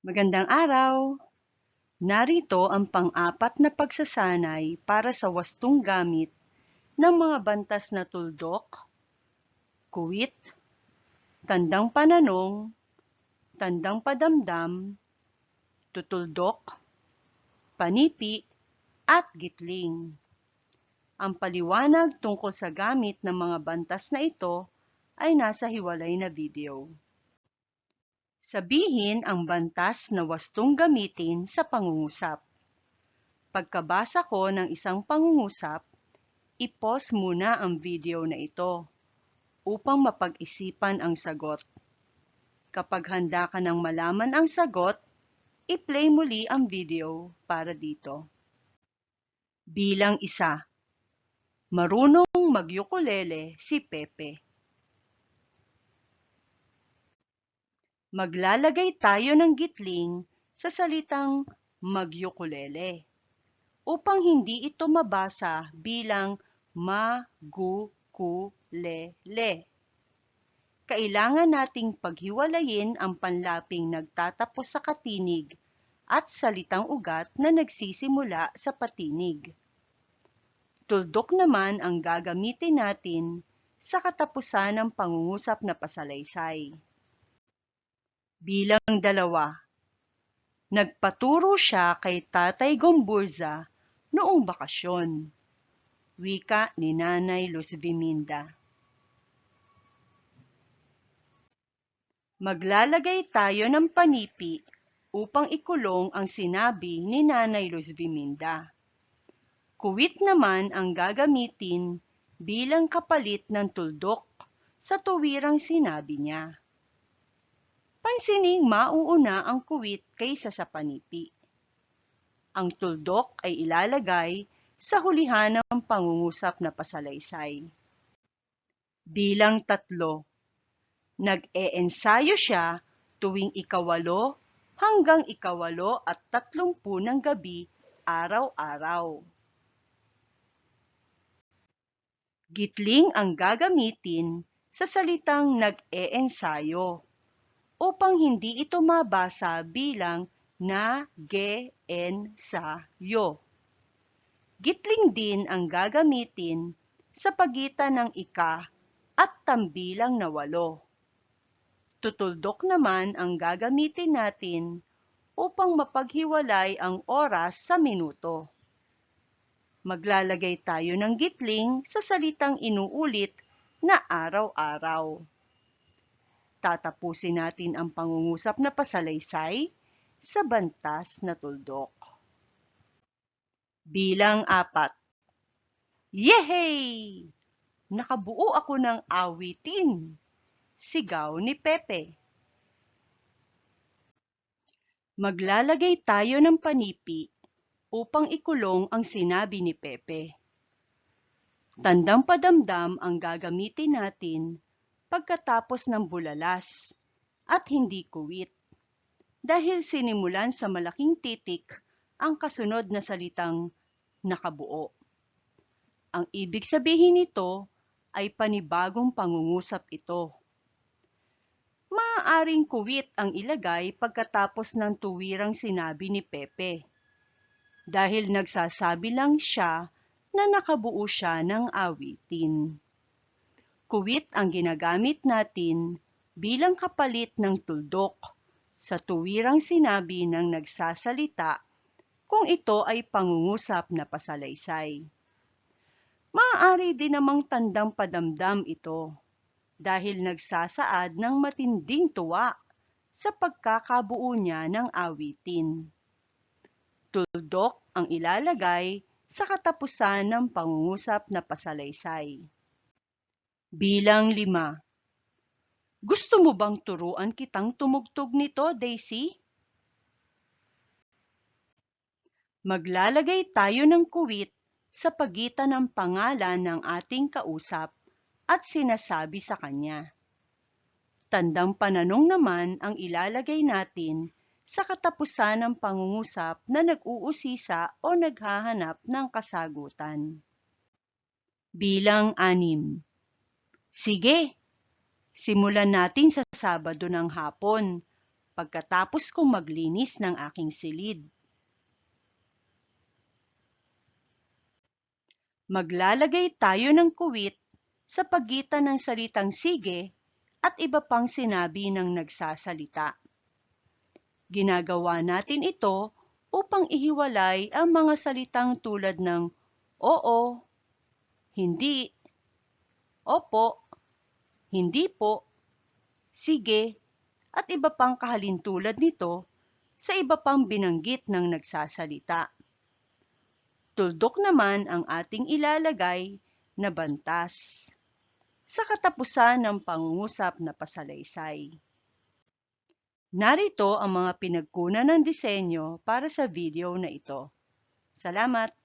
Magandang araw! Narito ang pang-apat na pagsasanay para sa wastong gamit ng mga bantas na tuldok, kuwit, tandang pananong, tandang padamdam, tutuldok, panipi, at gitling. Ang paliwanag tungkol sa gamit ng mga bantas na ito ay nasa hiwalay na video. Sabihin ang bantas na wastong gamitin sa pangungusap. Pagkabasa ko ng isang pangungusap, i-pause muna ang video na ito upang mapag-isipan ang sagot. Kapag handa ka ng malaman ang sagot, i-play muli ang video para dito. Bilang isa, marunong magyukulele si Pepe. Maglalagay tayo ng gitling sa salitang magyukulele upang hindi ito mabasa bilang magukulele. Kailangan nating paghiwalayin ang panlaping nagtatapos sa katinig at salitang ugat na nagsisimula sa patinig. Tuldok naman ang gagamitin natin sa katapusan ng pangungusap na pasalaysay. Bilang dalawa, nagpaturo siya kay Tatay Gomburza noong bakasyon. Wika ni Nanay Luz Biminda. Maglalagay tayo ng panipi upang ikulong ang sinabi ni Nanay Luz Biminda. Kuwit naman ang gagamitin bilang kapalit ng tuldok sa tuwirang sinabi niya. Pansining mauuna ang kuwit kaysa sa panipi. Ang tuldok ay ilalagay sa hulihan ng pangungusap na pasalaysay. Bilang tatlo, nag-e-ensayo siya tuwing ikawalo hanggang ikawalo at tatlumpu ng gabi araw-araw. Gitling ang gagamitin sa salitang nag-e-ensayo upang hindi ito mabasa bilang na-ge-en-sa-yo. Gitling din ang gagamitin sa pagitan ng ika at tambilang na walo. Tutuldok naman ang gagamitin natin upang mapaghiwalay ang oras sa minuto. Maglalagay tayo ng gitling sa salitang inuulit na araw-araw tatapusin natin ang pangungusap na pasalaysay sa bantas na tuldok. Bilang apat. Yehey! Nakabuo ako ng awitin. Sigaw ni Pepe. Maglalagay tayo ng panipi upang ikulong ang sinabi ni Pepe. Tandang padamdam ang gagamitin natin pagkatapos ng bulalas at hindi kuwit. Dahil sinimulan sa malaking titik ang kasunod na salitang nakabuo. Ang ibig sabihin nito ay panibagong pangungusap ito. Maaaring kuwit ang ilagay pagkatapos ng tuwirang sinabi ni Pepe. Dahil nagsasabi lang siya na nakabuo siya ng awitin. Kuwit ang ginagamit natin bilang kapalit ng tuldok sa tuwirang sinabi ng nagsasalita kung ito ay pangungusap na pasalaysay. Maaari din namang tandang padamdam ito dahil nagsasaad ng matinding tuwa sa pagkakabuo niya ng awitin. Tuldok ang ilalagay sa katapusan ng pangungusap na pasalaysay. Bilang lima. Gusto mo bang turuan kitang tumugtog nito, Daisy? Maglalagay tayo ng kuwit sa pagitan ng pangalan ng ating kausap at sinasabi sa kanya. Tandang pananong naman ang ilalagay natin sa katapusan ng pangungusap na nag-uusisa o naghahanap ng kasagutan. Bilang anim. Sige, simulan natin sa Sabado ng hapon pagkatapos kong maglinis ng aking silid. Maglalagay tayo ng kuwit sa pagitan ng salitang sige at iba pang sinabi ng nagsasalita. Ginagawa natin ito upang ihiwalay ang mga salitang tulad ng oo, hindi, opo, hindi po, sige, at iba pang kahalintulad nito sa iba pang binanggit ng nagsasalita. Tuldok naman ang ating ilalagay na bantas sa katapusan ng pangungusap na pasalaysay. Narito ang mga pinagkunan ng disenyo para sa video na ito. Salamat!